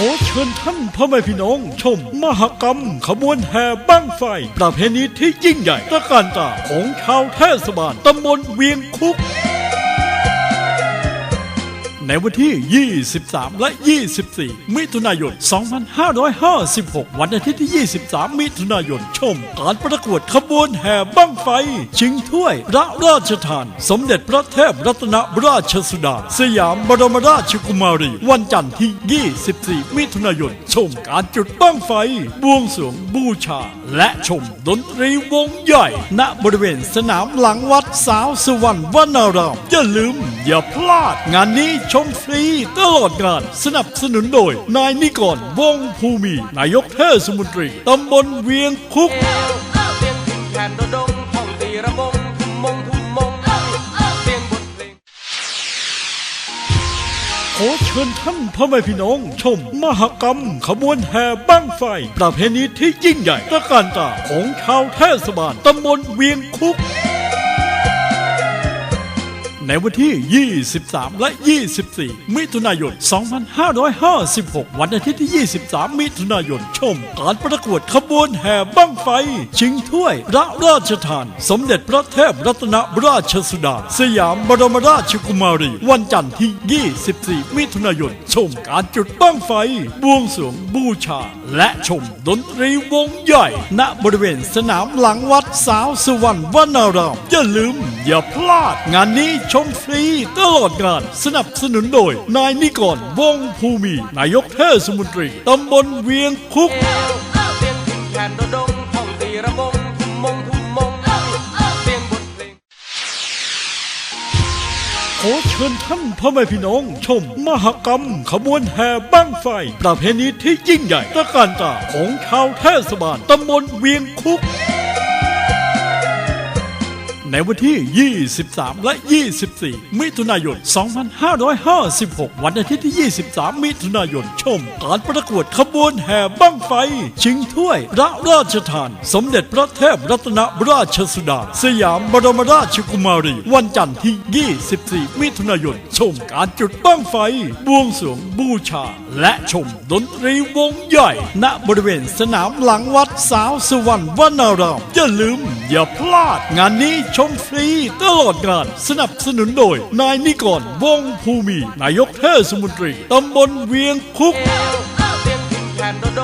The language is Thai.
ขอเชิญท่านพ่อแม่พี่น้อง ชมมหกรรม ขบวนแห่บ้างไฟ ประเพณีที่ยิ่งใหญ่ตะการตาของชาวเทศบาลตำบลเวียงคุก ในวันที่ 23 และ 24 มิถุนายน 2556 วันอาทิตย์ที่ 23 มิถุนายน ชม การประกวดขบวนแห่บั้งไฟ ชิงถ้วย พระราชทาน สมเด็จพระเทพรัตนราชสุดา สยามบรมราชกุมารี วันจันทร์ที่ 24 มิถุนายน ชมการจุดบั้งไฟ บวงสรวงบูชา และชมดนตรีวงใหญ่ ณ บริเวณสนามหลังวัดสาวสุวรรณวนารามอย่าลืม อย่าพลาดงานนี้ชมฟรีตลอดงาน สนับสนุนโดย นายนิกรวงภูมิ นายกเทศมนตรี ตำบลเวียงคุกเสียงพินแคนระดมท่องตีระบมทุ่มมงทุ่มมงเสียงบทเพลง ขอเชิญท่านพ่อแม่พี่น้อง ชม มหกรรม ขบวนแห่บ้างไฟ ประเพณีที่ยิ่งใหญ่ตระการตาของชาวเทศบาลตำบลเวียงคุก ในวันที่ 23 และ 24 มิถุนายน 2556 วันอาทิตย์ที่ 23 มิถุนายน ชมการประกวดขบวนแห่บั้งไฟ ชิงถ้วย พระราชทาน สมเด็จพระเทพรัตนราชสุดา สยามบรมราชกุมารี วันจันทร์ที่ 24 มิถุนายน ชมการจุดบั้งไฟ บวงสรวงบูชา และชมดนตรีวงใหญ่ ณ บริเวณสนามหลังวัดสาวสุวรรณวนาราม อย่าลืม อย่าพลาด งานนี้ชมฟรีตลอดงาน สนับสนุนโดย นายนิกรวงภูมิ นายกเทศมนตรี ตำบลเวียงคุกเสียงพินแคนระดมท่องตีระบมทุ่มมงทุ่มมงเสียงบทเพลง ขอเชิญท่านพ่อแม่พี่น้อง ชม มหกรรม ขบวนแห่บ้างไฟ ประเพณีที่ยิ่งใหญ่ตระการตาของชาวเทศบาลตำบลเวียงคุก ในวันที่ 23 และ 24 มิถุนายน 2556 วันอาทิตย์ที่ 23 มิถุนายน ชม การประกวดขบวนแห่บั้งไฟ ชิงถ้วยพระราชทาน สมเด็จพระเทพรัตนราชสุดา สยามบรมราชกุมารี วันจันทร์ที่ 24 มิถุนายน ชมการจุดบั้งไฟ บวงสรวงบูชา และชมดนตรีวงใหญ่ ณบริเวณสนามหลังวัดสาวสุวรรณวนารามอย่าลืม อย่าพลาดงานนี้ชมฟรีตลอดงาน สนับสนุนโดย นายนิกรวงภูมิ นายกเทศมนตรี ตำบลเวียงคุกเสียงพินแคนระด